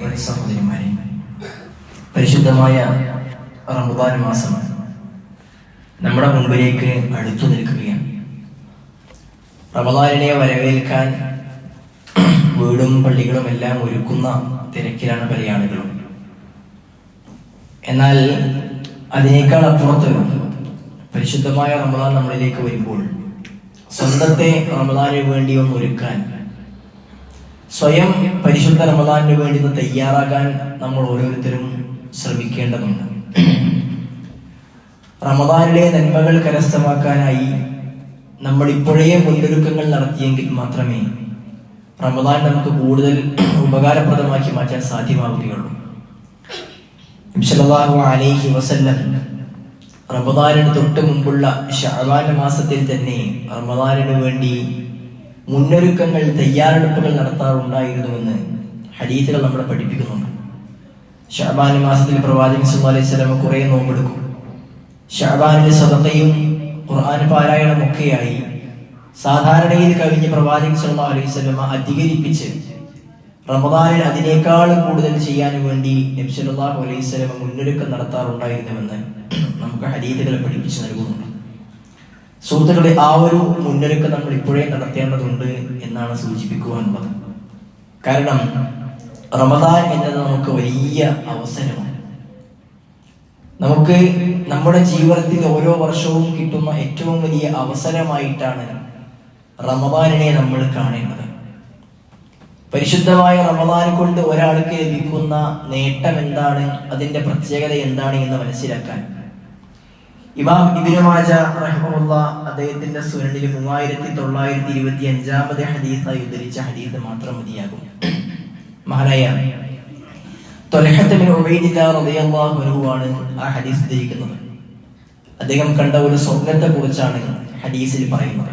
സഹോദരിമാരെ പരിശുദ്ധമായ റമദാൻ മാസം നമ്മുടെ മുമ്പിലേക്ക് അടുത്തു നിൽക്കുകയാണ്. റമദാനിനെ വരവേൽക്കാൻ വീടും പള്ളികളും എല്ലാം ഒരുക്കുന്ന തിരക്കിലാണ് പല എന്നാൽ അതിനേക്കാൾ അപ്പുറത്ത് പരിശുദ്ധമായ റമദാൻ നമ്മളിലേക്ക് വരുമ്പോൾ സ്വന്തത്തെ റമദാനു വേണ്ടി ഒന്ന് ഒരുക്കാൻ സ്വയം പരിശുദ്ധ റമദാനിന് വേണ്ടി ഒന്ന് തയ്യാറാകാൻ നമ്മൾ ഓരോരുത്തരും ശ്രമിക്കേണ്ടതുണ്ട്. റമദാനിലെ നന്മകൾ കരസ്ഥമാക്കാനായി നമ്മൾ ഇപ്പോഴേ മുന്നൊരുക്കങ്ങൾ നടത്തിയെങ്കിൽ മാത്രമേ റമദാൻ നമുക്ക് കൂടുതൽ ഉപകാരപ്രദമാക്കി മാറ്റാൻ സാധ്യമാവുകയുള്ളൂ. സല്ലല്ലാഹു അലൈഹി വസല്ലം റമദാനിന് തൊട്ട് മുമ്പുള്ള ഷാബാന മാസത്തിൽ തന്നെ റമദാനിന് വേണ്ടി മുന്നൊരുക്കങ്ങൾ തയ്യാറെടുപ്പുകൾ നടത്താറുണ്ടായിരുന്നുവെന്ന് ഹദീസുകൾ നമ്മളെ പഠിപ്പിക്കുന്നുണ്ട്. ഷാബാൻ മാസത്തിൽ പ്രവാചകൻ സല്ലല്ലാഹു അലൈഹി വസല്ലം കുറേ നോമ്പെടുക്കും. ഷാബാനിലെ സദഖയും ഖുർആൻ പാരായണമൊക്കെയായി സാധാരണയിൽ കവിഞ്ഞ് പ്രവാചകൻ സല്ലല്ലാഹു അലൈഹി സ്വലമ അധികരിപ്പിച്ച് റമദാനിൽ അതിനേക്കാൾ കൂടുതൽ ചെയ്യാൻ വേണ്ടി നബ്സുല്ലാഹു അലൈഹി സ്വലമ മുന്നൊരുക്കം നടത്താറുണ്ടായിരുന്നുവെന്ന് നമുക്ക് ഹദീസുകൾ പഠിപ്പിച്ചു നൽകുന്നുണ്ട്. സുഹൃത്തുക്കളെ ആ ഒരു മുന്നൊരുക്കം നമ്മൾ ഇപ്പോഴേ നടത്തേണ്ടതുണ്ട് എന്നാണ് സൂചിപ്പിക്കുവാനുള്ളത് കാരണം റമദാൻ എന്നത് നമുക്ക് വലിയ അവസരമാണ്. നമുക്ക് നമ്മുടെ ജീവിതത്തിൽ ഓരോ വർഷവും കിട്ടുന്ന ഏറ്റവും വലിയ അവസരമായിട്ടാണ് റമദാനിനെ നമ്മൾ കാണേണ്ടത്. പരിശുദ്ധമായ റമദാൻ കൊണ്ട് ഒരാൾക്ക് ലഭിക്കുന്ന നേട്ടം എന്താണ്? അതിന്റെ പ്രത്യേകത എന്താണ് എന്ന് മനസ്സിലാക്കാൻ ഇമാം ഇബിനു മാജ റഹിമഹുല്ല അദ്ദേഹത്തിന്റെ സുരണിൽ മൂവായിരത്തി തൊള്ളായിരത്തി ഇരുപത്തി അഞ്ചാമത് ഹദീസായി ഉദ്ധരിച്ച ഹദീസ് മാത്രം മതിയാകും. മഹാനായ ാണ് ആ ഹദീസ് ഉദ്ധരിക്കുന്നത്. അദ്ദേഹം കണ്ട ഒരു സ്വപ്നത്തെ കുറിച്ചാണ് ഹദീസിൽ പറയുന്നത്.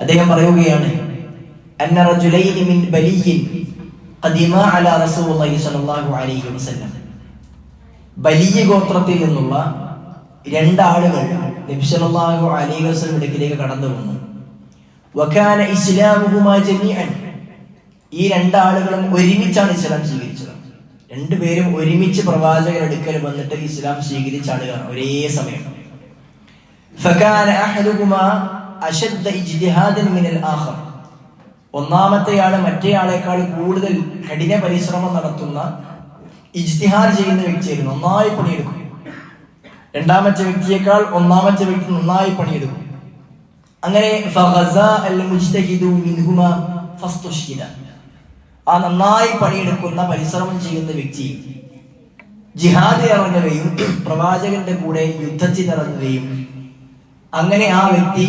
അദ്ദേഹം പറയുകയാണ് ബലിയ ഗോത്രത്തിൽ നിന്നുള്ള രണ്ടാളുകൾ നബിസലാഹു അലൈഹി വസ്ലം ഇടയ്ക്കിലേക്ക് കടന്നു വന്നു. വഖാന ഇസ്ലാമുഹുമാ ജമീഅൻ. ഈ രണ്ടാളുകളും ഒരുമിച്ചാണ് ഇസ്ലാം സ്വീകരിച്ചത്. രണ്ടുപേരും ഒരുമിച്ച് പ്രവാചകർ എടുക്കൽ വന്നിട്ട് ഇസ്ലാം സ്വീകരിച്ച ആളുകളാണ് ഒരേ സമയം. ഒന്നാമത്തെ ആൾ മറ്റേ ഇജ്തിഹാദൻ ഒന്നാമത്തെയാൾ കൂടുതൽ കഠിന പരിശ്രമം നടത്തുന്ന ഇജ്തിഹാർ ചെയ്യുന്ന വ്യക്തിയായിരുന്നു. നന്നായി പണിയെടുക്കും. രണ്ടാമത്തെ വ്യക്തിയേക്കാൾ ഒന്നാമത്തെ വ്യക്തി നന്നായി പണിയെടുക്കും അങ്ങനെ ഫഗസ അൽ മുജ്തഹിദു മിൻഹുമാ ഫസ്തുഷ്ഹിദ ആ നന്നായി പണിയെടുക്കുന്ന പരിശ്രമം ചെയ്യുന്ന വ്യക്തി ജിഹാദ് ഇറങ്ങുകയും പ്രവാചകന്റെ കൂടെ യുദ്ധത്തിൽ ഇറങ്ങുകയും അങ്ങനെ ആ വ്യക്തി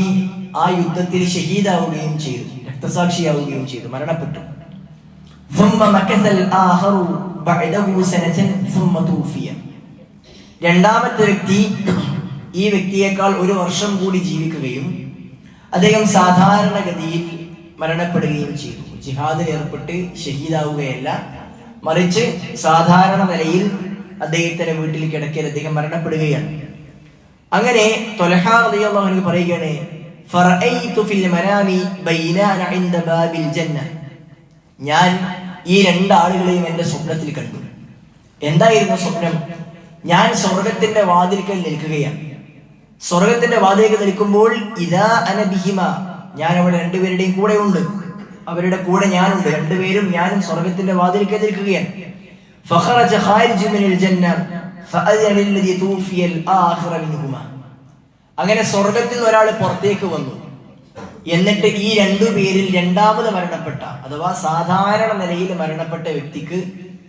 ആ യുദ്ധത്തിൽ ഷഹീദാവുകയും ചെയ്തു രക്തസാക്ഷിയാവുകയും ചെയ്തു മരണപ്പെട്ടു ثم مكث الآخر بعده سنة ثم توفي രണ്ടാമത്തെ വ്യക്തി ഈ വ്യക്തിയേക്കാൾ ഒരു വർഷം കൂടി ജീവിക്കുകയും അദ്ദേഹം സാധാരണഗതിയിൽ മരണപ്പെടുകയും ചെയ്തു. ജിഹാദിൽ ഏർപ്പെട്ട് ഷഹീദാവുകയല്ല മറിച്ച് സാധാരണ നിലയിൽ അദ്ദേഹത്തിന്റെ വീട്ടിൽ കിടക്കൽ അദ്ദേഹം മരണപ്പെടുകയാണ്. അങ്ങനെ തൊലഹാറിയാഹു പറയുകയാണ് ഫിൽ മനാമി ബൈനാന ബാബിൽ ഞാൻ ഈ രണ്ടാളുകളെയും എന്റെ സ്വപ്നത്തിൽ കണ്ടു. എന്തായിരുന്നു സ്വപ്നം? ഞാൻ സ്വർഗത്തിന്റെ വാതിൽക്കൽ നിൽക്കുകയാണ് സ്വർഗത്തിന്റെ വാതിൽക്കൽ നിൽക്കുമ്പോൾ ഇതാ അനബിഹിമ ഞാൻ അവിടെ രണ്ടുപേരുടെയും കൂടെ ഉണ്ട് അവരുടെ കൂടെ ഞാനുണ്ട് രണ്ടുപേരും ഞാനും സ്വർഗത്തിന്റെ വാതിൽക്കൽ നിൽക്കുകയാണ് فخرج خارج من الجنة فأذن للذي توفي الآخر منهما അങ്ങനെ സ്വർഗത്തിൽ നിന്ന് ഒരാൾ പുറത്തേക്ക് വന്നു എന്നിട്ട് ഈ രണ്ടു പേരിൽ രണ്ടാമത് മരണപ്പെട്ട അഥവാ സാധാരണ നിലയിൽ മരണപ്പെട്ട വ്യക്തിക്ക്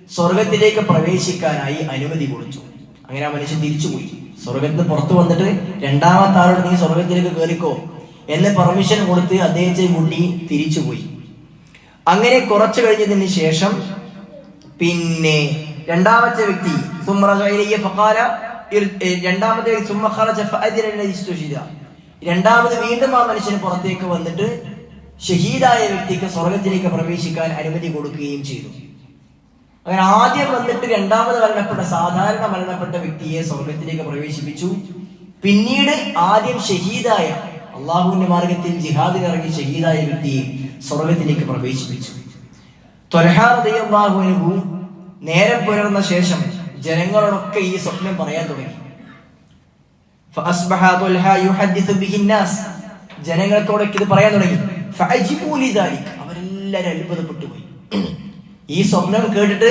സ്വർഗത്തിലേക്ക് പ്രവേശിക്കാനായി അനുമതി കൊടുത്തു അങ്ങനെ ആ മനുഷ്യൻ തിരിച്ചുപോയി. സ്വർഗത്ത് പുറത്തു വന്നിട്ട് രണ്ടാമത്തെ ആളോട് നീ സ്വർഗത്തിലേക്ക് കയറിക്കോ എന്ന് പെർമിഷൻ കൊടുത്ത് അദ്ദേഹത്തെ മുണ്ടി തിരിച്ചുപോയി. അങ്ങനെ കുറച്ചു കഴിഞ്ഞതിന് ശേഷം പിന്നെ രണ്ടാമത്തെ വ്യക്തി രണ്ടാമത്തെ വ്യക്തി. രണ്ടാമത് വീണ്ടും ആ മനുഷ്യന് പുറത്തേക്ക് വന്നിട്ട് ഷഹീദായ വ്യക്തിക്ക് സ്വർഗത്തിലേക്ക് പ്രവേശിക്കാൻ അനുമതി കൊടുക്കുകയും ചെയ്തു. അങ്ങനെ ആദ്യം വന്നിട്ട് രണ്ടാമത് മരണപ്പെട്ട സാധാരണ മരണപ്പെട്ട വ്യക്തിയെ സ്വർഗത്തിലേക്ക് പ്രവേശിപ്പിച്ചു. പിന്നീട് ആദ്യം ഷഹീദായ അള്ളാഹുവിന്റെ മാർഗത്തിൽ ജിഹാദിനിറങ്ങി ഷഹീദായ വ്യക്തിയെ സ്വർഗത്തിലേക്ക് പ്രവേശിപ്പിച്ചു. ത്വരഹാദയ്യാഹുവിനു നേരം പുലർന്ന ശേഷം ജനങ്ങളോടൊക്കെ ഈ സ്വപ്നം പറയാൻ തുടങ്ങി. ജനങ്ങൾക്കോടൊക്കെ ഇത് പറയാൻ തുടങ്ങി. അവരെല്ലാരും അത്ഭുതപ്പെട്ടു പോയി. ഈ സ്വപ്നം കേട്ടിട്ട്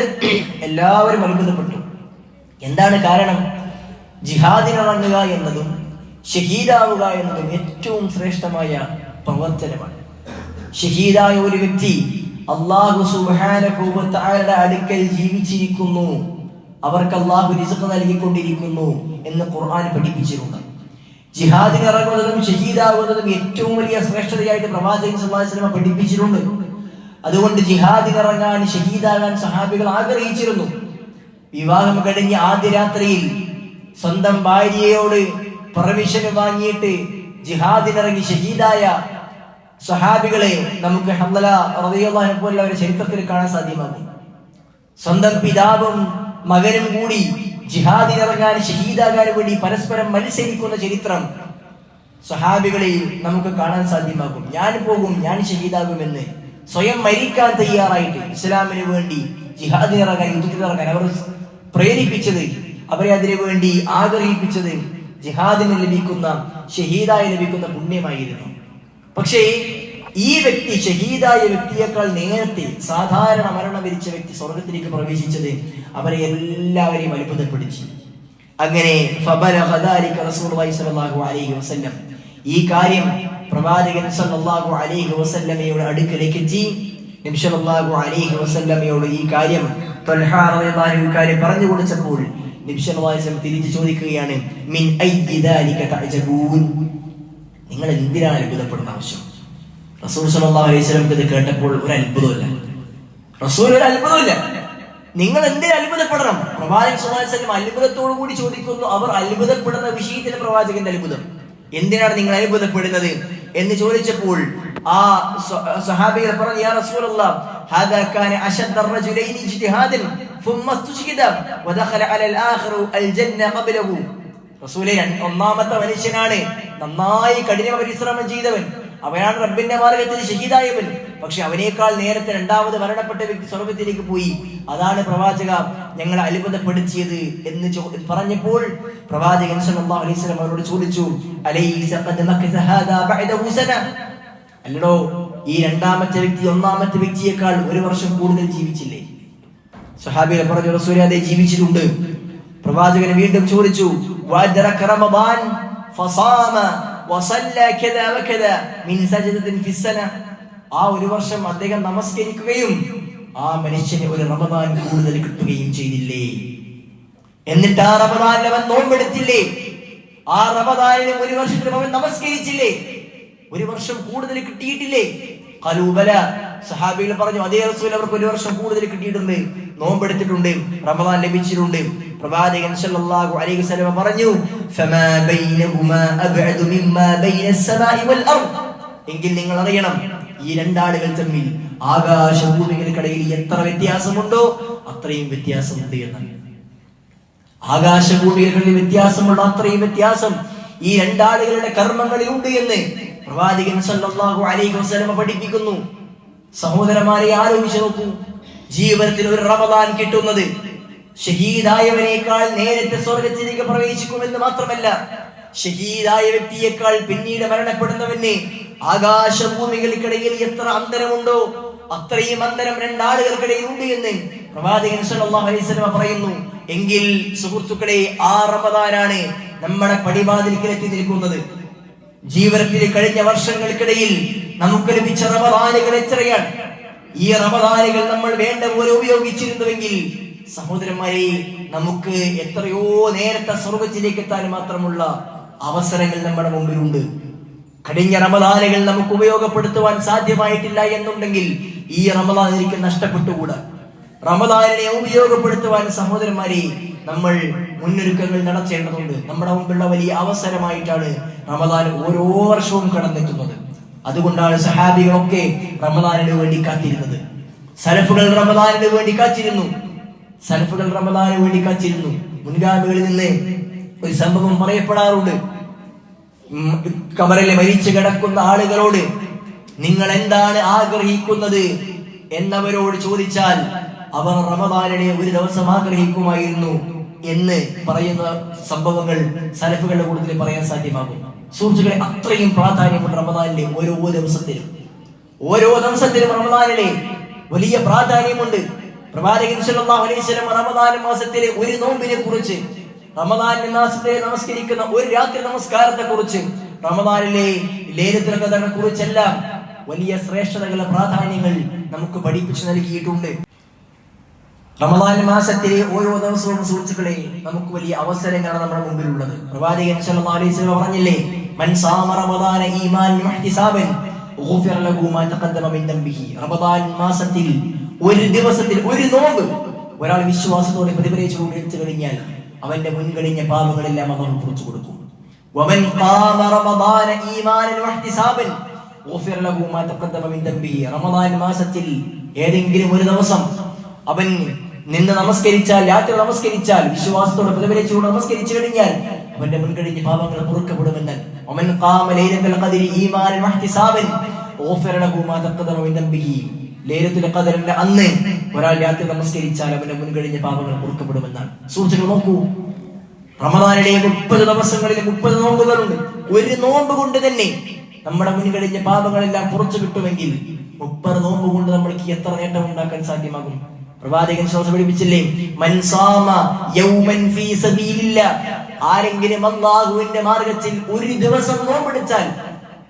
എല്ലാവരും അത്ഭുതപ്പെട്ടു. എന്താണ് കാരണം? ജിഹാദിനിറങ്ങുക എന്നതും ഷഹീദാവുക എന്നതും ഏറ്റവും ശ്രേഷ്ഠമായ പ്രവർത്തനമാണ്. ഷഹീദായ ഒരു വ്യക്തി അള്ളാഹു സുബാനയുടെ അടുക്കൽ ജീവിച്ചിരിക്കുന്നു. അവർക്ക് അള്ളാഹു റിസ്ക് നൽകിക്കൊണ്ടിരിക്കുന്നു എന്ന് ഖുർആൻ പഠിപ്പിച്ചിട്ടുണ്ട്. ജിഹാദിനിറങ്ങുന്നതും ഷഹീദാവുന്നതും ഏറ്റവും വലിയ ശ്രേഷ്ഠതയായിട്ട് പ്രവാചകൻ വസല്ലം പഠിപ്പിച്ചിട്ടുണ്ട്. അതുകൊണ്ട് ജിഹാദിന് ഇറങ്ങാൻ ഷഹീദാകാൻ സഹാബികൾ ആഗ്രഹിച്ചിരുന്നു. വിവാഹം കഴിഞ്ഞ് ആദ്യ രാത്രിയിൽ സ്വന്തം ഭാര്യയോട് പെർമിഷൻ വാങ്ങിയിട്ട് ജിഹാദിനിറങ്ങി ഷഹീദായ സഹാബികളെ നമുക്ക് ഹംദല റളിയല്ലാഹു ഒരു ചരിത്രത്തിൽ കാണാൻ സാധ്യമാകും. സ്വന്തം പിതാവും മകനും കൂടി ജിഹാദിനിറങ്ങാൻ ഷഹീദാകാൻ വേണ്ടി പരസ്പരം മത്സരിക്കുന്ന ചരിത്രം സഹാബികളിൽ നമുക്ക് കാണാൻ സാധ്യമാകും. ഞാൻ പോകും ഞാൻ ഷഹീദാകുമെന്ന്. സ്വയം മരിക്കാൻ തയ്യാറായിട്ട് ഇസ്ലാമിന് വേണ്ടി ജിഹാദിനിറങ്ങാൻ യുദ്ധത്തിനിറങ്ങാൻ അവർ പ്രേരിപ്പിച്ചത് അവരെ അതിനു വേണ്ടി ആഗ്രഹിപ്പിച്ചത് ജിഹാദിന് ലഭിക്കുന്ന ഷഹീദായി ലഭിക്കുന്ന പുണ്യമായിരുന്നു. പക്ഷേ ഈ വ്യക്തി ഷഹീദായ വ്യക്തിയേക്കാൾ നേരത്തെ സാധാരണ മരണം വിരിച്ച വ്യക്തി സ്വർഗത്തിലേക്ക് പ്രവേശിച്ചത് അവരെ എല്ലാവരെയും അത്ഭുതപ്പെടുത്തി. അങ്ങനെ ഈ കാര്യം പ്രവാചകൻ സല്ലല്ലാഹു അലൈഹി വസല്ലമയുടെ അടുക്കലേക്ക് എത്തി. നബി സല്ലല്ലാഹു അലൈഹി വസല്ലമയോട് ഈ കാര്യം ത്വൽഹ റളിയല്ലാഹു കാര്യം പറഞ്ഞു കൊടുത്തപ്പോൾ നബി സല്ലല്ലാഹു അലൈഹി വസല്ലം തിരിച്ചു ചോദിക്കുകയാണ് മിൻ അയ്യി ദാലിക തഅജബൂൻ? നിങ്ങൾ എന്തിനാണ് അത്ഭുതപ്പെടുന്ന ആവശ്യം? റസൂൽ സല്ലല്ലാഹു അലൈഹി വസല്ലം ഇത് കേട്ടപ്പോൾ ഒരു അത്ഭുതമല്ല റസൂൽ ഒരു അത്ഭുതമില്ല നിങ്ങൾ എന്തേ അത്ഭുതപ്പെടണം? പ്രവാചകൻ സുഹാസ്ലം അത്ഭുതത്തോടു കൂടി ചോദിക്കുന്നു അവർ അത്ഭുതപ്പെടുന്ന വിഷയത്തിലെ പ്രവാചകന്റെ അത്ഭുതം? എന്തിനാണ് നിങ്ങൾ അത്ഭുതപ്പെടുന്നത്? എന്ന് ചോദിച്ചപ്പോൾ ആ സഹാബികൾ പറഞ്ഞു യാ റസൂലല്ലാ ഹാദാ കാന അശദ്ദ റജുലൈനി ഇജ്തിഹാദൻ ഫുമ്മ ഇസ്തുഷ്ഹിദ വദഖല അലൽ ആഖിറു അൽ ജന്ന ഖബ്ലഹു റസൂലേ ഒന്നാമത്തെ മനുഷ്യനാണ്. നന്നായി കഠിന പരിശ്രമം ചെയ്തവൻ. അവനാണ് റബ്ബിന്റെ മാർഗത്തിൽ ഷഹീദായവൻ. പക്ഷെ അവനേക്കാൾ നേരത്തെ രണ്ടാമത് മരണപ്പെട്ട വ്യക്തി സ്വർഗത്തിലേക്ക് പോയി. അതാണ് പ്രവാചക ഞങ്ങളെ അത്ഭുതപ്പെടുത്തിയത് എന്ന് പറഞ്ഞപ്പോൾ പ്രവാചകൻ സല്ലല്ലാഹു അലൈഹി വസല്ലം അവരോട് ചോദിച്ചു അലൈസ ഖദ് മക്കസ ഹാദാ ബഅദഹു സന അല്ലടോ ഈ രണ്ടാമത്തെ വ്യക്തി ഒന്നാമത്തെ വ്യക്തിയേക്കാൾ ഒരു വർഷം കൂടുതൽ ജീവിച്ചില്ലേ? സഹാബി പറഞ്ഞു റസൂലേ അതേ ജീവിച്ചിട്ടുണ്ട്. പ്രവാചകൻ വീണ്ടും ചോദിച്ചു വാദറക റമദാൻ ഫസാമ വസല്ല കദ വകദ മിൻ സജദത്തിൻ ഫിസ്സന ആ ഒരു വർഷം അദ്ദേഹം നമസ്കരിക്കുകയും ആ മനുഷ്യന് ഒരു റമദാൻ കൂടുതൽ കിട്ടുകയും ചെയ്തില്ലേ? എന്നിട്ട് ആ റമദാനിൽ അവൻ നോമ്പെടുത്തില്ലേ? ആ റമദാനിലും ഒരു വർഷത്തിലും അവൻ നമസ്കരിച്ചില്ലേ? ഒരു വർഷം കൂടുതൽ കിട്ടിയിട്ടില്ലേ? കലൂബല സഹാബികൾ പറഞ്ഞു അതേ റസൂൽ അവർക്ക് ഒരു വർഷം കൂടുതൽ കിട്ടിയിട്ടുണ്ട്. നോമ്പെടുത്തിട്ടുണ്ട് റമദാൻ ലഭിച്ചിട്ടുണ്ട്. പ്രവാചകൻ സല്ലല്ലാഹു അലൈഹി വസല്ലം പറഞ്ഞു ഫമാ ബൈനഹുമാ അബ്അദു മിമ്മാ ബൈന അസ്സമാഇ വൽ അർദ്. എങ്കിൽ നിങ്ങൾ അറിയണം ഈ രണ്ടാളുകൾ തമ്മിൽ ആകാശഭൂമികൾക്കിടയിൽ എത്ര വ്യത്യാസമുണ്ടോ? അത്രയും വ്യത്യാസമുണ്ട് എന്നാണ്. ആകാശഭൂമികളിൽ വ്യത്യാസമുള്ള അത്രയും വ്യത്യാസം. ഈ രണ്ടാളുകളുടെ കർമ്മങ്ങളിൽ ഉണ്ട് എന്ന് പ്രവാചകൻ സല്ലല്ലാഹു അലൈഹി വസല്ലം പഠിപ്പിക്കുന്നു. സഹോദരന്മാരെ ആലോചിച്ച് നോക്കൂ. ജീവിതത്തിൽ ഒരു റമദാൻ കിട്ടുന്നത് ഷഹീദായവനേക്കാൾ നേരത്തെ സ്വർഗത്തിലേക്ക് പ്രവേശിക്കുമെന്ന് മാത്രമല്ല ഷഹീദായ വ്യക്തിയേക്കാൾ പിന്നീട് മരണപ്പെടുന്നവന് ആകാശഭൂമികൾക്കിടയിൽ എത്ര അന്തരമുണ്ടോ അത്രയും അന്തരം രണ്ടാളുകൾക്കിടയിൽ ഉണ്ട് എന്ന് പ്രവാചകൻ സല്ലല്ലാഹു അലൈഹി വസല്ലം പറയുന്നു. എങ്കിൽ സുഹൃത്തുക്കളെ ആ റമദാനാണ് നമ്മുടെ എത്തി നിൽക്കുന്നത് ജീവിതത്തിൽ കഴിഞ്ഞ വർഷങ്ങൾക്കിടയിൽ നമുക്ക് ലഭിച്ച റമദാനുകൾ എത്രയാണ്? ഈ റമദാനുകൾ നമ്മൾ വേണ്ട പോലെ ഉപയോഗിച്ചിരുന്നുവെങ്കിൽ സഹോദരന്മാരെ നമുക്ക് എത്രയോ നേരത്തെ സ്വർഗത്തിലേക്ക് എത്താൻ മാത്രമുള്ള അവസരങ്ങൾ നമ്മുടെ മുമ്പിലുണ്ട്. കഴിഞ്ഞ റമദാനുകൾ നമുക്ക് ഉപയോഗപ്പെടുത്തുവാൻ സാധ്യമായിട്ടില്ല എന്നുണ്ടെങ്കിൽ ഈ റമദാൻ എനിക്ക് നഷ്ടപ്പെട്ടുകൂടാ. റമദാനിനെ ഉപയോഗപ്പെടുത്തുവാൻ സഹോദരന്മാരെ നമ്മൾ മുന്നൊരുക്കങ്ങൾ നടത്തേണ്ടതുണ്ട്. നമ്മുടെ മുമ്പുള്ള വലിയ അവസരമായിട്ടാണ് റമദാൻ ഓരോ വർഷവും കടന്നെത്തുന്നത്. അതുകൊണ്ടാണ് സഹാബികളൊക്കെ റമദാനിന് വേണ്ടി കാത്തിരുന്നത്. സലഫുകൾ റമദാനിന് വേണ്ടി കാത്തിരുന്നു. സലഫുകൾ റമദാനിന് വേണ്ടി കാത്തിരുന്നു. മുൻഗാമികളിൽ നിന്ന് ഒരു സംഭവം പറയപ്പെടാറുണ്ട്. കമറിലെ മരിച്ചു കിടക്കുന്ന ആളുകളോട് നിങ്ങൾ എന്താണ് ആഗ്രഹിക്കുന്നത്? എന്നവരോട് ചോദിച്ചാൽ അവർ റമദാനിനെ ഒരു ദിവസം ആഗ്രഹിക്കുമായിരുന്നു എന്ന് പറയുന്ന സംഭവങ്ങൾ സലഫുകളുടെ കൂട്ടത്തിൽ പറയാൻ സാധ്യമാകും. സുഹൃത്തുക്കളെ അത്രയും പ്രാധാന്യമുണ്ട് റമദാനിലെ ഓരോ ദിവസത്തിലും. ഓരോ ദിവസത്തിലും റമദാനിലെ വലിയ പ്രാധാന്യമുണ്ട്. പ്രവാചകൻ സല്ലല്ലാഹു അലൈഹി വസല്ലം റമദാൻ മാസത്തിലെ ഒരു നോമ്പിനെ കുറിച്ച് റമദാൻ മാസത്തെ നമസ്കരിക്കുന്ന ഒരു രാത്രി നമസ്കാരത്തെ കുറിച്ച് റമദാനിലെ ലേലത്തിനെ കുറിച്ചെല്ലാം വലിയ ശ്രേഷ്ഠതകളുടെ പ്രാധാന്യങ്ങൾ നമുക്ക് പഠിപ്പിച്ചു നൽകിയിട്ടുണ്ട്. റമദാൻ മാസത്തിലെ ഓരോ ദിവസവും സുഹൃത്തുക്കളെ നമുക്ക് വലിയ അവസരങ്ങളാണ് നമ്മുടെ മുമ്പിലുള്ളത്. പ്രവാചകൻ സല്ലല്ലാഹു അലൈഹി വസല്ലം പറഞ്ഞില്ലേ മൻ സാമ റമദാന ഈമാൻ വഹ്തിസാബൻ ഗുഫിറ ലഹു മാ തഖദ്ദമ മിൻ ദംബിഹി. റമദാൻ മാസത്തിൽ ഒരു ദിവസത്തിൽ ഒരു നോമ്പ്. ഒരാൾ വിശ്വാസത്തോടെ പ്രതിഫലിച്ചു എടുത്തു കഴിഞ്ഞാൽ അവന്റെ മുൻകഴിഞ്ഞ പാപങ്ങളെല്ലാം അള്ളാഹു പുറത്തു കൊടുക്കും. വമൻ ഖാമ റമദാന ഈമാനൻ വഹ്തിസാബൻ ഗുഫിറ ലഹു മാ തഖദ്ദമ മിൻ ദംബിഹി. റമദാൻ മാസത്തിൽ ഏതെങ്കിലും ഒരു ദിവസം അവൻ നിന്ന് നമസ്കരിച്ചാൽ രാത്രി നമസ്കരിച്ചാൽ വിശ്വാസത്തോടെ പ്രതിഫലിച്ചുകൊണ്ട് നമസ്കരിച്ചു കഴിഞ്ഞാൽ അവന്റെ മുൻകഴിഞ്ഞ പാപങ്ങൾ പൊറുക്കപ്പെടുമെന്ന് ഒമൻ ഖാമ ലൈലത്തുൽ ഖദ്രി ഈമാനൻ വഹ്തിസാബൻ ഗുഫിറ ലഹു മാ തഖദ്ദമ മിൻ ദംബിഹി ലൈലത്തുൽ ഖദറിന്റെ അന്ന് ഒരാൾ രാത്രി നമസ്കരിച്ചാൽ അവന്റെ മുൻകഴിഞ്ഞ പാപങ്ങൾ പൊറുക്കപ്പെടുമെന്നാണ് സൂചന നോക്കൂ. റമദാനിലെ മുപ്പത് ദിവസങ്ങളിൽ മുപ്പത് നോമ്പുകളുണ്ട്. ഒരു നോമ്പ് കൊണ്ട് തന്നെ നമ്മുടെ മുൻകഴിഞ്ഞ പാപങ്ങളെല്ലാം പുറത്തു കിട്ടുമെങ്കിൽ മുപ്പത് നോമ്പ് കൊണ്ട് നമ്മൾക്ക് എത്ര നേട്ടം ഉണ്ടാക്കാൻ സാധ്യമാകും? പ്രവാചകൻ ശ്വാസം പഠിപ്പിച്ചില്ലേ? മൻസാമ യൗമൻ ഫീ സബീലില്ല. ആരെങ്കിലും അല്ലാഹുവിന്റെ മാർഗത്തിൽ ഒരു ദിവസം നോമ്പെടുത്താൽ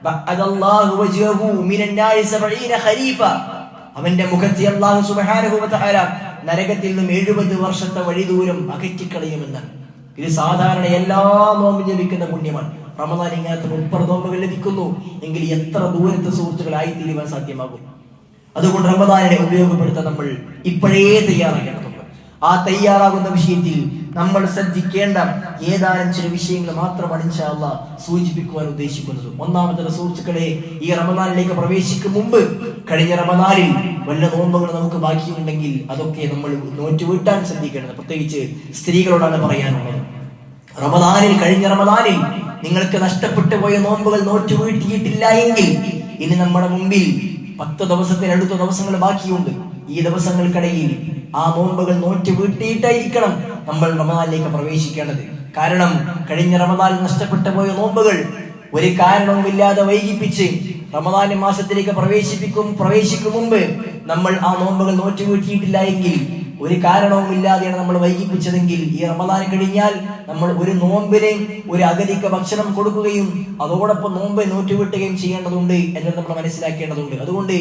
ബഅദല്ലാഹു വജ്ഹഹു മിനൻ നാരി 70 ഖരീഫ അവന്റെ മുഖത്തെ വ തആല നരകത്തിൽ നിന്നും 70 വർഷത്തെ വഴി ദൂരം അകറ്റിക്കളയുമെന്നാണ്. ഇത് സാധാരണ എല്ലാ നോമ്പും ലഭിക്കുന്ന പുണ്യമാണ്. റമദാൻ ഇങ്ങനത്തെ മുപ്പത് നോമ്പുകൾ ലഭിക്കുന്നു. എങ്കിൽ എത്ര ദൂരത്തെ സുഹൃത്തുക്കളായി തീരുവാൻ സാധ്യമാകും? അതുകൊണ്ട് റമദാനിനെ ഉപയോഗപ്പെടുത്താൻ നമ്മൾ ഇപ്പോഴേ തയ്യാറാക്കേണ്ടതുണ്ട് ആ തയ്യാറാകുന്ന വിഷയത്തിൽ നമ്മൾ ശ്രദ്ധിക്കേണ്ട ഏതാനും ചില വിഷയങ്ങൾ മാത്രമാണ് ഇൻഷാ അള്ളാഹ് സൂചിപ്പിക്കുവാൻ ഉദ്ദേശിക്കുന്നത്. ഒന്നാമത്തെ സുഹൃത്തുക്കളെ ഈ റമദാനിലേക്ക് പ്രവേശിക്കും മുമ്പ് കഴിഞ്ഞ റമദാനിൽ വല്ല നോമ്പുകൾ നമുക്ക് ബാക്കിയുണ്ടെങ്കിൽ അതൊക്കെ നമ്മൾ നോറ്റുവീട്ടാൻ ശ്രദ്ധിക്കേണ്ടത്. പ്രത്യേകിച്ച് സ്ത്രീകളോടാണ് പറയാനുള്ളത്. റമദാനിൽ കഴിഞ്ഞ റമദാനിൽ നിങ്ങൾക്ക് നഷ്ടപ്പെട്ടു പോയ നോമ്പുകൾ നോറ്റുവീട്ടിയിട്ടില്ല എങ്കിൽ ഇനി നമ്മുടെ മുമ്പിൽ പത്ത് ദിവസത്തിന് അടുത്ത ദിവസങ്ങൾ ബാക്കിയുണ്ട്. ഈ ദിവസങ്ങൾക്കിടയിൽ ആ നോമ്പുകൾ നോറ്റ് വീട്ടിയിട്ടായിരിക്കണം നമ്മൾ റമദാനിലേക്ക് പ്രവേശിക്കേണ്ടത്. കാരണം കഴിഞ്ഞ റമദാൻ നഷ്ടപ്പെട്ടു പോയ നോമ്പുകൾ ഒരു കാരണവുമില്ലാതെ വൈകിപ്പിച്ച് റമദാൻ മാസത്തിലേക്ക് പ്രവേശിപ്പിക്കും പ്രവേശിക്കും മുമ്പ് നമ്മൾ ആ നോമ്പുകൾ നോറ്റ് വീട്ടിയിട്ടില്ല എങ്കിൽ ഒരു കാരണവുമില്ലാതെയാണ് നമ്മൾ വൈകിപ്പിച്ചതെങ്കിൽ ഈ റമദാൻ കഴിഞ്ഞാൽ നമ്മൾ ഒരു നോമ്പിനെ ഒരു അഗതിക്ക് ഭക്ഷണം കൊടുക്കുകയും അതോടൊപ്പം നോമ്പ് നോറ്റുവിട്ടുകയും ചെയ്യേണ്ടതുണ്ട് എന്നത് നമ്മൾ മനസ്സിലാക്കേണ്ടതുണ്ട്. അതുകൊണ്ട്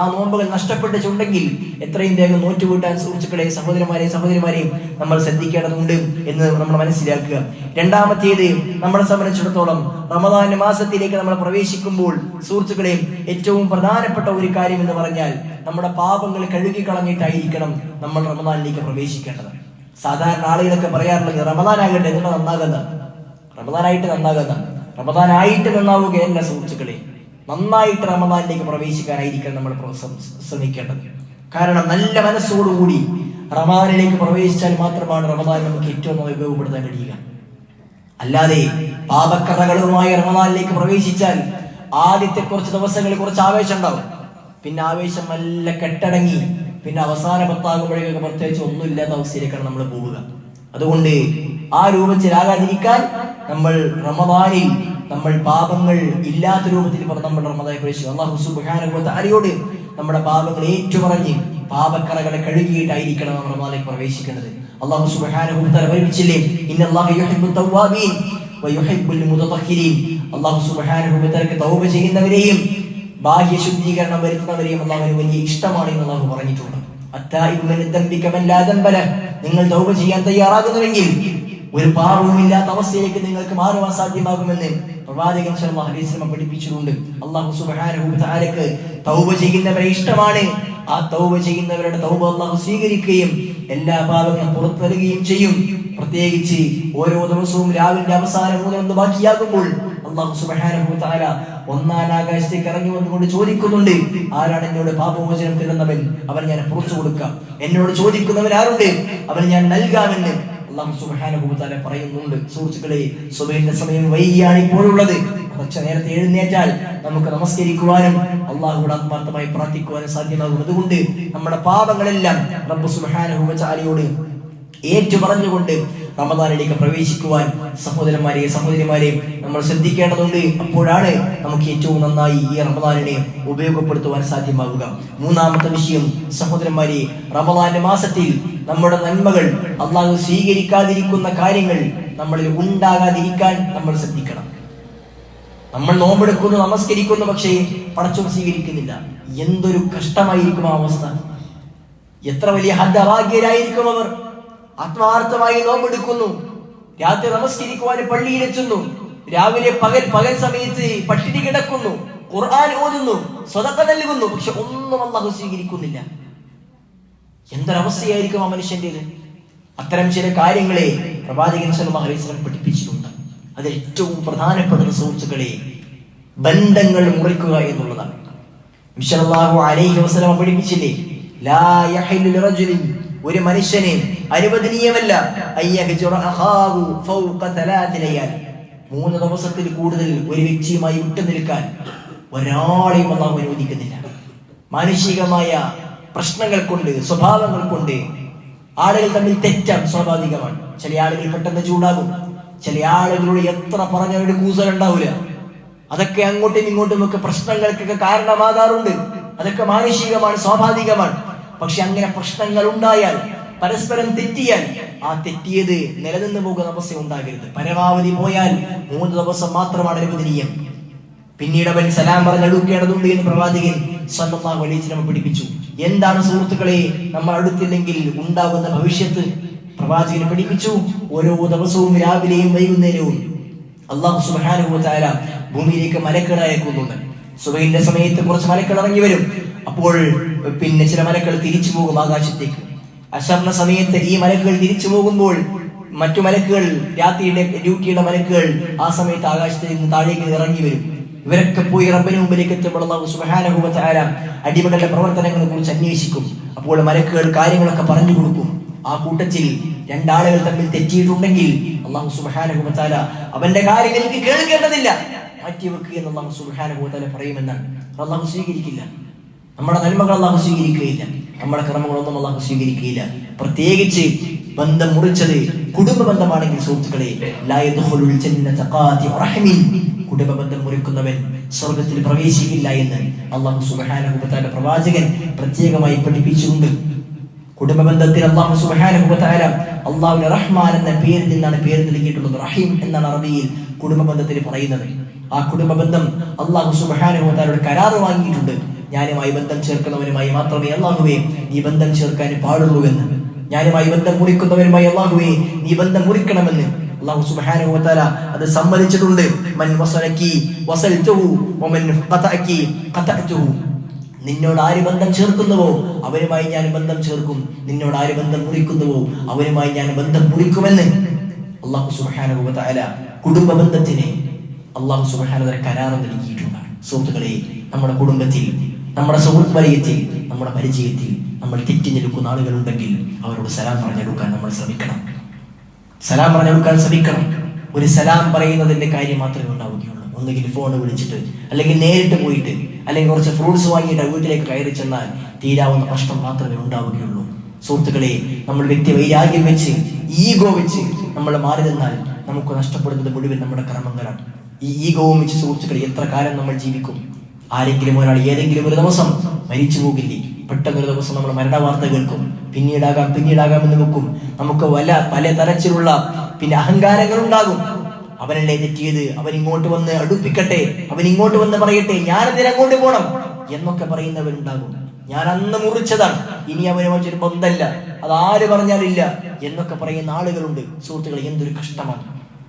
ആ നോമ്പുകൾ നഷ്ടപ്പെട്ടിട്ടുണ്ടെങ്കിൽ എത്രയും വേഗം നോറ്റുവിട്ടാൻ സുഹൃത്തുക്കളെ സഹോദരന്മാരെ സഹോദരിമാരെയും നമ്മൾ ശ്രദ്ധിക്കേണ്ടതുണ്ട് എന്ന് നമ്മൾ മനസ്സിലാക്കുക. രണ്ടാമത്തേത് നമ്മളെ സംബന്ധിച്ചിടത്തോളം റമദാൻ മാസത്തിലേക്ക് നമ്മൾ പ്രവേശിക്കുമ്പോൾ സുഹൃത്തുക്കളെ ഏറ്റവും പ്രധാനപ്പെട്ട ഒരു കാര്യം എന്ന് പറഞ്ഞാൽ നമ്മുടെ പാപങ്ങൾ കഴുകി കളഞ്ഞിട്ടായിരിക്കണം നമ്മൾ റമദാനിലേക്ക് പ്രവേശിക്കേണ്ടത്. സാധാരണ ആളുകളൊക്കെ പറയാറുള്ളത് റമദാൻ ആകട്ടെ നിങ്ങൾ നന്നാകുന്ന റമദാനായിട്ട് നന്നാകുന്ന റമദാനായിട്ട് നന്നാവുകയല്ല സുഹൃത്തുക്കളെ. നന്നായിട്ട് റമദാനിലേക്ക് പ്രവേശിക്കാനായിരിക്കണം നമ്മൾ ശ്രമിക്കേണ്ടത്. കാരണം നല്ല മനസ്സോടുകൂടി റമദാനിലേക്ക് പ്രവേശിച്ചാൽ മാത്രമാണ് റമദാൻ നമുക്ക് ഏറ്റവും നന്നായി ഉപയോഗപ്പെടുത്താൻ കഴിയുക. അല്ലാതെ പാപക്കഥകളുമായി റമദാനിലേക്ക് പ്രവേശിച്ചാൽ ആദ്യത്തെ കുറച്ച് ദിവസങ്ങളിൽ കുറച്ച് ആവേശം ഉണ്ടാവും. പിന്നെ ആവേശം നല്ല കെട്ടടങ്ങി. പിന്നെ അവസാന പത്താകുമ്പോഴേക്കൊക്കെ പ്രത്യേകിച്ച് ഒന്നുമില്ലാത്ത അവസ്ഥയിലേക്കാണ് നമ്മൾ പോവുക. അതുകൊണ്ട് ആ രൂപത്തിലാകാതിരിക്കാൻ നമ്മൾ റമദാനിൽ നമ്മൾ പാപങ്ങൾ ഇല്ലാത്ത രൂപത്തിൽ നമ്മൾ റമദാനെ പ്രവേശിച്ചു അള്ളാഹു സുബ്ഹാനഹു തആലയോട് നമ്മുടെ പാപങ്ങൾ ഏറ്റുപറഞ്ഞ് പാപക്കറകളെ കഴുകിയിട്ടായിരിക്കണം നമ്മൾ റമദാനിലേക്ക് പ്രവേശിക്കേണ്ടത്. അള്ളാഹു തവ്വാബീൻ വയുഹിബ്ബുൽ മുതതഹിരീൻ അള്ളാഹു സുബ്ഹാനഹു തആലക്ക് തൗബ ചെയ്യുന്നവരെയും ബാഹ്യ ശുദ്ധീകരണം വരുത്തുന്നവരെയും അള്ളാഹുവിന് വലിയ ഇഷ്ടമാണ് എന്ന് അള്ളാഹു പറഞ്ഞിട്ടുണ്ട്. നിങ്ങൾ തൗബ ചെയ്യാൻ തയ്യാറാകുന്നുവെങ്കിൽ ഒരു പാപവുമില്ലാത്ത അവസ്ഥയിലേക്ക് നിങ്ങൾക്ക് മാറുവാൻ സാധ്യമാകുമെന്ന് പ്രവാചകൻ സല്ലല്ലാഹു അലൈഹി വസല്ലം പഠിപ്പിച്ചിട്ടുണ്ട്. അള്ളാഹു സുബ്ഹാനഹു തആലക്ക് തൗബ ചെയ്യുന്നവരെ ഇഷ്ടമാണ്. ആ തൗബ ചെയ്യുന്നവരുടെ തൗബ അള്ളാഹു സ്വീകരിക്കുകയും എല്ലാ പാപങ്ങളും പുറത്തു വരികയും ചെയ്യും. പ്രത്യേകിച്ച് ഓരോ ദിവസവും രാവിലെ അവസാനം മൂന്ന് ബാക്കിയാകുമ്പോൾ അള്ളാഹു തആല ഒന്നാം ആകാശത്തേക്ക് ഇറങ്ങി വന്നുകൊണ്ട് ചോദിക്കുന്നുണ്ട് ആരാണ് എന്നോട് പാപമോചനം തരുന്നവൻ? അവൻ ഞാൻ പുറത്തു കൊടുക്കാം. എന്നോട് ചോദിക്കുന്നവൻ ആരുണ്ട്? അവൻ ഞാൻ നൽകാമെന്ന് അള്ളാഹു സുബാനുഭൂത്താല പറയുന്നുണ്ട്. സുഹൃത്തുക്കളെ സുബൈന്റെ സമയം വൈകിയാണ് ഇപ്പോഴുള്ളത്. കുറച്ച് നേരത്തെ എഴുന്നേറ്റാൽ നമുക്ക് നമസ്കരിക്കുവാനും അള്ളാഹുവിടെ ആത്മാർത്ഥമായി പ്രാർത്ഥിക്കുവാനും സാധ്യമാകും അതുകൊണ്ട് നമ്മുടെ പാപങ്ങളെല്ലാം റബ്ബ് സുബാനുഭൂച്ചാലയോട് ഏറ്റു പറഞ്ഞുകൊണ്ട് റമദാനിലേക്ക് പ്രവേശിക്കുവാൻ സഹോദരന്മാരെ സഹോദരിമാരെ നമ്മൾ ശ്രദ്ധിക്കേണ്ടതുണ്ട്. അപ്പോഴാണ് നമുക്ക് ഏറ്റവും നന്നായി ഈ റമദാനിനെ ഉപയോഗപ്പെടുത്തുവാൻ സാധ്യമാകുക. മൂന്നാമത്തെ വിഷയം സഹോദരന്മാരെ റമദാന്റെ മാസത്തിൽ നമ്മുടെ നന്മകൾ അള്ളാഹു സ്വീകരിക്കാതിരിക്കുന്ന കാര്യങ്ങൾ നമ്മളിൽ ഉണ്ടാകാതിരിക്കാൻ നമ്മൾ ശ്രദ്ധിക്കണം. നമ്മൾ നോമ്പെടുക്കുന്നു നമസ്കരിക്കുന്നു പക്ഷേ പടച്ചോൻ സ്വീകരിക്കുന്നില്ല. എന്തൊരു കഷ്ടമായിരിക്കും ആ അവസ്ഥ. എത്ര വലിയ ഹദ്ദഭാഗ്യരായിരിക്കും അവർ. ആത്മാർത്ഥമായി നോമ്പെടുക്കുന്നു രാത്രി നമസ്കരിക്കുവാൻ പള്ളിയിലെത്തുന്നു. രാവിലെ പകൽ പകൽ സമയത്ത് പട്ടിണി കിടക്കുന്നു. ഖുർആൻ ഓതുന്നു സ്വതക്ക നൽകുന്നു പക്ഷെ ഒന്നും അള്ളാഹു സ്വീകരിക്കുന്നില്ല. എന്തൊരവസ്ഥയായിരിക്കും ആ മനുഷ്യന്റെ അത്തരം ചില കാര്യങ്ങളെ പ്രവാചകൻ വസല്ലം പഠിപ്പിച്ചിട്ടുണ്ട്. അതിൽ ഏറ്റവും പ്രധാനപ്പെട്ട സുഹൃത്തുക്കളെ ബന്ധങ്ങൾ മുറിക്കുക എന്നുള്ളതാണ്. അലൈഹി വസല്ലം പഠിപ്പിച്ചില്ലേ? ഒരു മനുഷ്യനെ അനുവദനീയമല്ല. മൂന്ന് ദിവസത്തിൽ കൂടുതൽ ഒരു വ്യക്തിയുമായി വിട്ടു നിൽക്കാൻ ഒരാളെയും അള്ളാഹു അനുവദിക്കുന്നില്ല. മാനുഷികമായ പ്രശ്നങ്ങൾ കൊണ്ട് സ്വഭാവങ്ങൾ കൊണ്ട് ആളുകൾ തമ്മിൽ തെറ്റാൻ സ്വാഭാവികമാണ്. ചില ആളുകൾ പെട്ടെന്ന് ചൂടാകും. ചില ആളുകളോട് എത്ര പറഞ്ഞവരുടെ കൂസലുണ്ടാവില്ല അതൊക്കെ അങ്ങോട്ടും ഇങ്ങോട്ടും ഒക്കെ പ്രശ്നങ്ങൾക്കൊക്കെ കാരണമാകാറുണ്ട്. അതൊക്കെ മാനുഷികമാണ് സ്വാഭാവികമാണ്. പക്ഷെ അങ്ങനെ പ്രശ്നങ്ങൾ ഉണ്ടായാൽ പരസ്പരം തെറ്റിയാൽ ആ തെറ്റിയത് നിലനിന്ന് പോകുന്ന അവസ്ഥ ഉണ്ടാകരുത്. പരമാവധി പോയാൽ മൂന്ന് ദിവസം മാത്രമാണ് അനുവദനീയം. പിന്നീട് അവൻ സലാം പറഞ്ഞ് അടുക്കേണ്ടതുണ്ട് എന്ന് പ്രവാചകൻ സ്വന്തം വലീച്ചിനെ പഠിപ്പിച്ചു. എന്താണ് സുഹൃത്തുക്കളെ നമ്മൾ അടുത്തില്ലെങ്കിൽ ഉണ്ടാകുന്ന ഭവിഷ്യത്ത്? പ്രവാചകൻ പഠിപ്പിച്ചു ഓരോ ദിവസവും രാവിലെയും വൈകുന്നേരവും. അള്ളാഹു സുബാനുഭവത്തായ ഭൂമിയിലേക്ക് മലക്കൾ അയക്കുന്നുണ്ട്. സുബൈന്റെ സമയത്ത് കുറച്ച് മലക്കൾ ഇറങ്ങി വരും. അപ്പോൾ പിന്നെ ചില മലക്കൾ തിരിച്ചു പോകും ആകാശത്തേക്ക്. അശർണ സമയത്ത് ഈ മലക്കുകൾ തിരിച്ചു പോകുമ്പോൾ മറ്റു മലക്കുകൾ രാത്രിയുടെ ഡ്യൂട്ടിയുടെ മലക്കുകൾ ആ സമയത്ത് ആകാശത്തിൽ നിന്ന് താഴേക്ക് ഇറങ്ങി വരും. ഇവരൊക്കെ പോയി റബ്ബിന് മുമ്പിലേക്ക് എത്തുമ്പോൾ അടിമകളുടെ പ്രവർത്തനങ്ങളെ കുറിച്ച് അന്വേഷിക്കും. അപ്പോൾ മലക്കുകൾ കാര്യങ്ങളൊക്കെ പറഞ്ഞു കൊടുക്കും. ആ കൂട്ടത്തിൽ രണ്ടാളുകൾ തമ്മിൽ തെറ്റിയിട്ടുണ്ടെങ്കിൽ അള്ളാഹു സുബ്ഹാനഹു വ അവന്റെ കാര്യങ്ങൾ എനിക്ക് കേൾക്കേണ്ടതില്ല. മാറ്റിവെക്കുക എന്ന് അള്ളാഹു സുബ്ഹാനഹു വ തആല പറയുമെന്നാണ്. അള്ളാഹു സ്വീകരിക്കില്ല. നമ്മുടെ നന്മകൾ അള്ളാഹു സ്വീകരിക്കുകയില്ല. നമ്മുടെ കർമ്മങ്ങളൊന്നും അള്ളാഹു സ്വീകരിക്കുകയില്ല. പ്രത്യേകിച്ച് ബന്ധം മുറിച്ചത് കുടുംബ ബന്ധമാണെങ്കിൽ സുഹൃത്തുക്കളെ കുടുംബ ബന്ധം മുറിക്കുന്നവൻ സ്വർഗത്തിൽ പ്രവേശിക്കില്ല എന്ന് അള്ളാഹു തആല പ്രവാചകൻ പ്രത്യേകമായി പഠിപ്പിച്ചിട്ടുണ്ട്. കുടുംബ ബന്ധത്തിൽ അള്ളാഹു തആല അള്ളാഹുവിന്റെ റഹ്മാൻ എന്ന പേരിൽ നിന്നാണ് പേര് നൽകിയിട്ടുള്ളത്. റഹീം എന്നാണ് അറബിയിൽ കുടുംബ ബന്ധത്തിൽ പറയുന്നത്. ആ കുടുംബ ബന്ധം അള്ളാഹു തആലയുടെ കരാറ് വാങ്ങിയിട്ടുണ്ട്. ഞാനുമായി ബന്ധം ചേർക്കുന്നവനുമായി മാത്രമേ അള്ളാഹുവേ നീ ബന്ധം ചേർക്കാൻ പാടുള്ളൂ എന്ന്. ഞാനുമായി ബന്ധം മുറിക്കുന്നവരുമായി അള്ളാഹുവേ നീ ബന്ധം മുറിക്കണമെന്ന്. സുബ്ഹാനഹു വതആല അത് സമ്മതിച്ചിട്ടുണ്ട്. മൻ വമൻ നിന്നോട് ആര് ബന്ധം ചേർക്കുന്നുവോ അവരുമായി ഞാൻ ബന്ധം ചേർക്കും. നിന്നോട് ആര് ബന്ധം മുറിക്കുന്നുവോ അവരുമായി ഞാൻ ബന്ധം മുറിക്കുമെന്ന്. അള്ളാഹു സുബ്ഹാനഹു വതആല കുടുംബ ബന്ധത്തിന് അള്ളാഹു സുബ്ഹാനഹു വതആല നൽകിയിട്ടുണ്ട്. സുഹൃത്തുക്കളെ നമ്മുടെ കുടുംബത്തിൽ നമ്മുടെ സുഹൃത്ത് വലയത്തിൽ നമ്മുടെ പരിചയത്തിൽ നമ്മൾ തെറ്റി നിൽക്കുന്ന ആളുകളുണ്ടെങ്കിൽ അവരോട് സലാം പറഞ്ഞെടുക്കാൻ നമ്മൾ ശ്രമിക്കണം. സലാം പറഞ്ഞെടുക്കാൻ ശ്രമിക്കണം. ഒരു സലാം പറയുന്നതിന്റെ കാര്യം മാത്രമേ ഉണ്ടാവുകയുള്ളൂ. ഒന്നുകിൽ ഫോൺ വിളിച്ചിട്ട് അല്ലെങ്കിൽ നേരിട്ട് പോയിട്ട് അല്ലെങ്കിൽ കുറച്ച് ഫ്രൂട്ട്സ് വാങ്ങിയിട്ട് വീട്ടിലേക്ക് കയറി ചെന്നാൽ തീരാവുന്ന പ്രശ്നം മാത്രമേ ഉണ്ടാവുകയുള്ളൂ. സുഹൃത്തുക്കളെ നമ്മൾ വ്യക്തി വൈരാഗ്യം വെച്ച് ഈഗോ വെച്ച് നമ്മൾ മാറി നിന്നാൽ നമുക്ക് നഷ്ടപ്പെടുന്നത് മുഴുവൻ നമ്മുടെ കർമ്മങ്ങളാണ്. ഈ ഈഗോവും വെച്ച് സുഹൃത്തുക്കളെ എത്ര കാലം നമ്മൾ ജീവിക്കും? ആരെങ്കിലും ഒരാൾ ഏതെങ്കിലും ഒരു ദിവസം മരിച്ചു പോകില്ലേ? പെട്ടെന്ന് ഒരു ദിവസം നമ്മൾ മരണ വാർത്ത കേൾക്കും. പിന്നീടാകാം പിന്നീടാകാം എന്ന് വെക്കും. നമുക്ക് വല പല തരത്തിലുള്ള പിന്നെ അഹങ്കാരങ്ങൾ ഉണ്ടാകും. അവനല്ലേ തെറ്റിയത്? അവൻ ഇങ്ങോട്ട് വന്ന് അടുപ്പിക്കട്ടെ. അവൻ ഇങ്ങോട്ട് വന്ന് പറയട്ടെ. ഞാൻ എന്തിനാ അങ്ങോട്ട് പോണം? എന്നൊക്കെ പറയുന്നവരുണ്ടാകും. ഞാൻ അന്ന് മുറിച്ചതാണ്. ഇനി അവനെ ഒരു ബന്ധമല്ല അത് ആര് പറഞ്ഞാലില്ല എന്നൊക്കെ പറയുന്ന ആളുകളുണ്ട്. സുഹൃത്തുക്കളെ എന്തൊരു കഷ്ടമാണ്.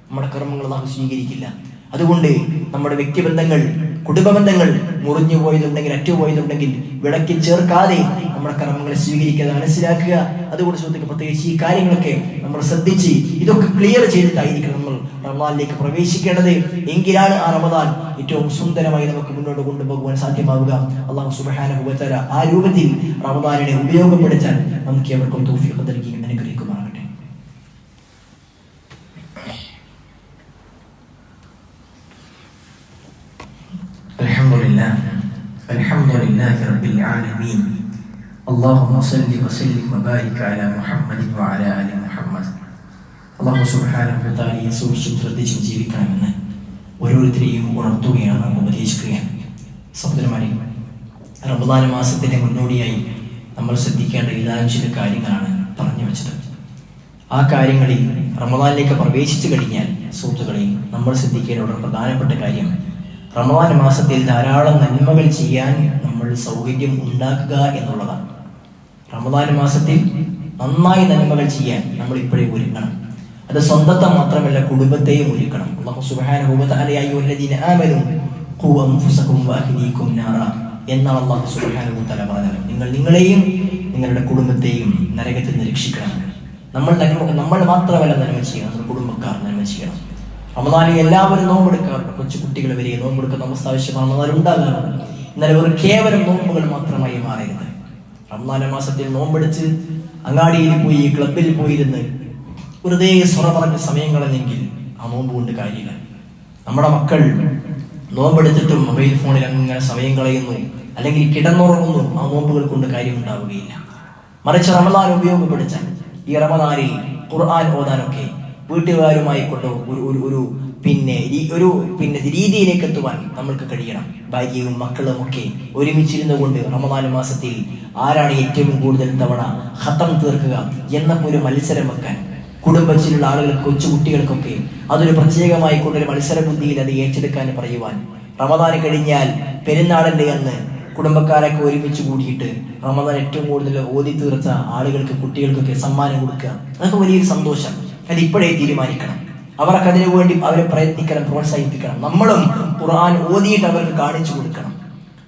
നമ്മുടെ കർമ്മങ്ങൾ നാം സ്വീകരിക്കില്ല. അതുകൊണ്ട് നമ്മുടെ വ്യക്തിബന്ധങ്ങൾ കുടുംബ ബന്ധങ്ങൾ മുറിഞ്ഞു പോയതുണ്ടെങ്കിൽ അറ്റുപോയതുണ്ടെങ്കിൽ വിളക്കിൽ ചേർക്കാതെ നമ്മുടെ കർമ്മങ്ങളെ സ്വീകരിക്കാതെ മനസ്സിലാക്കുക. അതുകൊണ്ട് സുഹൃത്തുക്കൾ പ്രത്യേകിച്ച് ഈ കാര്യങ്ങളൊക്കെ നമ്മൾ ശ്രദ്ധിച്ച് ഇതൊക്കെ ക്ലിയർ ചെയ്തിട്ടായിരിക്കണം നമ്മൾ റമദാനിലേക്ക് പ്രവേശിക്കേണ്ടത്. എങ്കിലാണ് ആ റമദാൻ ഏറ്റവും സുന്ദരമായി നമുക്ക് മുന്നോട്ട് കൊണ്ടുപോകുവാൻ സാധ്യമാവുക. അള്ളാഹു സുബ്ഹാനഹു വ ആ രൂപത്തിൽ റമദാനിനെ ഉപയോഗപ്പെടുത്താൻ നമുക്ക് എവർക്കും തൗഫീഖ് നൽകി അനുഗ്രഹിക്കുമാറാകട്ടെ لله رب العالمين اللهم صل وسلم وبارك على محمد وعلى آل محمد അള്ളാഹു സുബ്ഹാനഹു വതആലയെ സൂക്ഷിച്ചും ശ്രദ്ധിച്ചും ജീവിക്കണമെന്ന് ഓരോരുത്തരെയും ഉണർത്തുകയാണ് ഉപദേശിക്കുകയാണ് സഹോദരന്മാരെ റമദാൻ മാസത്തിന്റെ മുന്നോടിയായി നമ്മൾ ശ്രദ്ധിക്കേണ്ട ഏതാനും ചില കാര്യങ്ങളാണ് പറഞ്ഞു വെച്ചത് ആ കാര്യങ്ങളിൽ റമദാനിലേക്ക് പ്രവേശിച്ചു കഴിഞ്ഞാൽ സുഹൃത്തുക്കളെ നമ്മൾ ശ്രദ്ധിക്കേണ്ട വളരെ പ്രധാനപ്പെട്ട കാര്യം റമദാൻ മാസത്തിൽ ധാരാളം നന്മകൾ ചെയ്യാൻ നമ്മൾ സൗകര്യം ഉണ്ടാക്കുക എന്നുള്ളതാണ്. റമദാൻ മാസത്തിൽ നന്നായി നന്മകൾ ചെയ്യാൻ നമ്മൾ ഇപ്പോഴേ ഒരുക്കണം. അത് സ്വന്തത്തെ മാത്രമല്ല കുടുംബത്തെയും ഒരുക്കണം. എന്നാണ് നിങ്ങൾ നിങ്ങളെയും നിങ്ങളുടെ കുടുംബത്തെയും നരകത്തിൽ നിന്ന് രക്ഷിക്കണം. നമ്മൾ നന്മ നമ്മൾ മാത്രമല്ല നന്മ ചെയ്യണം. നമ്മുടെ കുടുംബക്കാർ നന്മ ചെയ്യണം. റമദാനിൽ എല്ലാവരും നോമ്പെടുക്കാറുണ്ട്. കൊച്ചു കുട്ടികൾ വരെ നോമ്പെടുക്കുന്ന അവസ്ഥ ആവശ്യമാണ് റമദാൻ ഉണ്ടാകാറുണ്ട് എന്നാൽ ഒരു കേവലം നോമ്പുകൾ മാത്രമായി മാറരുത് റമദാന മാസത്തിൽ നോമ്പെടുത്ത് അങ്ങാടിയിൽ പോയി ക്ലബിൽ പോയിരുന്ന് വെറുതെ സ്വറ പറഞ്ഞ സമയങ്ങളല്ലെങ്കിൽ ആ നോമ്പ് കൊണ്ട് കാര്യമില്ല. നമ്മുടെ മക്കൾ നോമ്പെടുത്തിട്ടും മൊബൈൽ ഫോണിൽ അങ്ങനെ സമയം കളയുന്നു അല്ലെങ്കിൽ കിടന്നുറങ്ങുന്നു ആ നോമ്പുകൾ കൊണ്ട് കാര്യം ഉണ്ടാവുകയില്ല മറിച്ച് റമദാൻ ഉപയോഗപ്പെടുത്താൻ ഈ റമദാനിൽ ഖുർആൻ ഓതാനൊക്കെ വീട്ടുകാരുമായി കൊണ്ട് ഒരു ഒരു പിന്നെ ഒരു പിന്നെ രീതിയിലേക്ക് എത്തുവാൻ നമ്മൾക്ക് കഴിയണം. ഭാര്യയും മക്കളും ഒക്കെ ഒരുമിച്ചിരുന്നു കൊണ്ട് റമദാൻ മാസത്തിൽ ആരാണ് ഏറ്റവും കൂടുതൽ തവണ ഹത്തം തീർക്കുക എന്ന ഒരു മത്സരം വെക്കാൻ കുടുംബത്തിലുള്ള ആളുകൾ കൊച്ചുകുട്ടികൾക്കൊക്കെ അതൊരു പ്രത്യേകമായി കൊണ്ടൊരു മത്സര ബുദ്ധിയിൽ അത് ഏറ്റെടുക്കാൻ പറയുവാൻ റമദാൻ കഴിഞ്ഞാൽ പെരുന്നാളിന്റെ അന്ന് കുടുംബക്കാരൊക്കെ ഒരുമിച്ച് കൂടിയിട്ട് റമദാൻ ഏറ്റവും കൂടുതൽ ഓതി തീർച്ച ആളുകൾക്ക് കുട്ടികൾക്കൊക്കെ സമ്മാനം കൊടുക്കുക. അതൊക്കെ വലിയൊരു സന്തോഷം. അത് ഇപ്പോഴേ തീരുമാനിക്കണം. അവർക്ക് അതിനു വേണ്ടി അവരെ പ്രയത്നിക്കണം പ്രോത്സാഹിപ്പിക്കണം. നമ്മളും ഖുർആൻ ഓതിയിട്ട് അവർക്ക് കാണിച്ചു കൊടുക്കണം.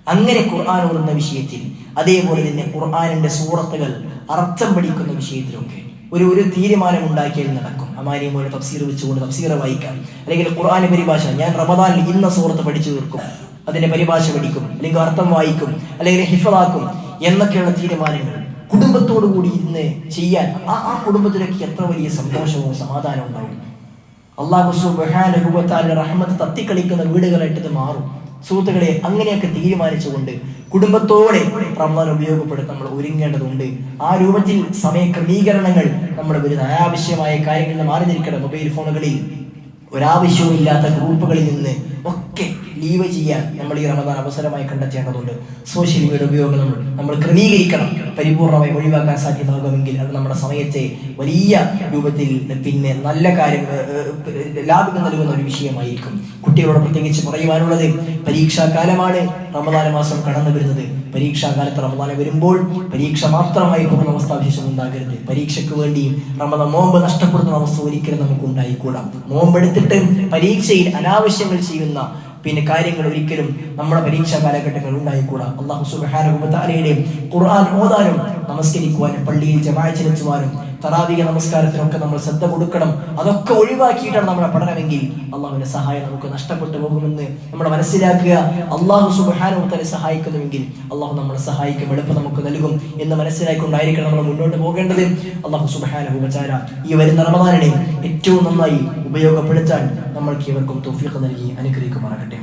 അങ്ങനെ ഖുർആൻ ഓടുന്ന വിഷയത്തിൽ അതേപോലെ തന്നെ ഖുർആാനിന്റെ സൂറത്തുകൾ അർത്ഥം പഠിക്കുന്ന വിഷയത്തിലൊക്കെ ഒരു ഒരു തീരുമാനം ഉണ്ടാക്കിയാൽ നടക്കും അമാനിയമ്മയുടെ തഫ്സീർ വെച്ചുകൊണ്ട് തഫ്സീർ വായിക്കാം. അല്ലെങ്കിൽ ഖുർആാന് പരിഭാഷ ഞാൻ റമദാനിൽ ഇന്ന സൂറത്ത് പഠിച്ചു തീർക്കും. അതിന്റെ പരിഭാഷ പഠിക്കും അല്ലെങ്കിൽ അർത്ഥം വായിക്കും അല്ലെങ്കിൽ ഹിഫാക്കും എന്നൊക്കെയുള്ള തീരുമാനങ്ങൾ കുടുംബത്തോടു കൂടി ഇന്ന് ചെയ്യാൻ ആ ആ കുടുംബത്തിലേക്ക് എത്ര വലിയ സന്തോഷവും സമാധാനവും ഉണ്ടാവും. അള്ളാഹു സുബാനുഭവത്താലെ റഹ്മത്ത് തത്തിക്കളിക്കുന്ന വീടുകളായിട്ട് ഇത് മാറും. സുഹൃത്തുക്കളെ അങ്ങനെയൊക്കെ തീരുമാനിച്ചുകൊണ്ട് കുടുംബത്തോടെ റമദാൻ ഉപയോഗപ്പെടുത്താൻ നമ്മൾ ഒരുങ്ങേണ്ടതുണ്ട്. ആ രൂപത്തിൽ സമയ ക്രമീകരണങ്ങൾ നമ്മൾ വരുന്ന അനാവശ്യമായ കാര്യങ്ങളിൽ നിന്ന് മാറി നിൽക്കണം. മൊബൈൽ ഫോണുകളിൽ ഒരാവശ്യവും ഇല്ലാത്ത ഗ്രൂപ്പുകളിൽ നിന്ന് ഒക്കെ ലീവ് ചെയ്യാൻ നമ്മൾ ഈ റമദാൻ അവസരമായി കണ്ടെത്തേണ്ടതുണ്ട്. സോഷ്യൽ മീഡിയ ഉപയോഗം നമ്മൾ നമ്മൾ ക്രമീകരിക്കണം. പരിപൂർണമായി ഒഴിവാക്കാൻ സാധ്യമാകുമെങ്കിൽ അത് നമ്മുടെ സമയത്തെ വലിയ രൂപത്തിൽ പിന്നെ നല്ല കാര്യം ലാഭം നൽകുന്ന ഒരു വിഷയമായിരിക്കും. കുട്ടികളോട് പ്രത്യേകിച്ച് പറയുവാനുള്ളത് പരീക്ഷാ കാലമാണ് റമദാന മാസം കടന്നു വരുന്നത്. പരീക്ഷാ കാലത്ത് റമദാന വരുമ്പോൾ പരീക്ഷ മാത്രമായി പോകുന്ന അവസ്ഥാവിശേഷം ഉണ്ടാകരുത്. പരീക്ഷയ്ക്ക് വേണ്ടിയും റമദാൻ നോമ്പ് നഷ്ടപ്പെടുന്ന അവസ്ഥ ഒരിക്കലും നമുക്ക് ഉണ്ടായിക്കൂടാം നോമ്പെടുത്തിട്ട് പരീക്ഷയിൽ അനാവശ്യങ്ങൾ ചെയ്യുന്ന പിന്നെ കാര്യങ്ങൾ ഒരിക്കലും നമ്മുടെ പരീക്ഷാ കാലഘട്ടങ്ങൾ ഉണ്ടായിക്കൂടാ. അള്ളാഹു സുബാനുഭവത്താലയുടെ ഖുർആൻ ഓതാനും നമസ്കരിക്കുവാനും പള്ളിയിൽ ജമാഴ്ചെത്തുവാനും തറാവിക നമസ്കാരത്തിനൊക്കെ നമ്മൾ ശ്രദ്ധ കൊടുക്കണം. അതൊക്കെ ഒഴിവാക്കിയിട്ടാണ് നമ്മുടെ പഠനമെങ്കിൽ അള്ളാഹുവിന്റെ സഹായം നമുക്ക് നഷ്ടപ്പെട്ടു പോകുമെന്ന് നമ്മൾ മനസ്സിലാക്കുക. അള്ളാഹു സുബാനുഭവത്താലെ സഹായിക്കുന്നുവെങ്കിൽ അള്ളാഹു നമ്മളെ സഹായിക്കും എളുപ്പം നമുക്ക് നൽകും എന്ന് മനസ്സിലാക്കിക്കൊണ്ടായിരിക്കണം നമ്മൾ മുന്നോട്ട് പോകേണ്ടത്. അള്ളാഹു സുബാനുപചാര ഈ വരുന്ന റമദാനിനെ ഏറ്റവും നന്നായി ഉപയോഗപ്പെടുത്താൻ നമ്മൾക്ക് ഇവർക്കും തോഫീഖ് നൽകി അനുഗ്രഹിക്കുമാറാകട്ടെ.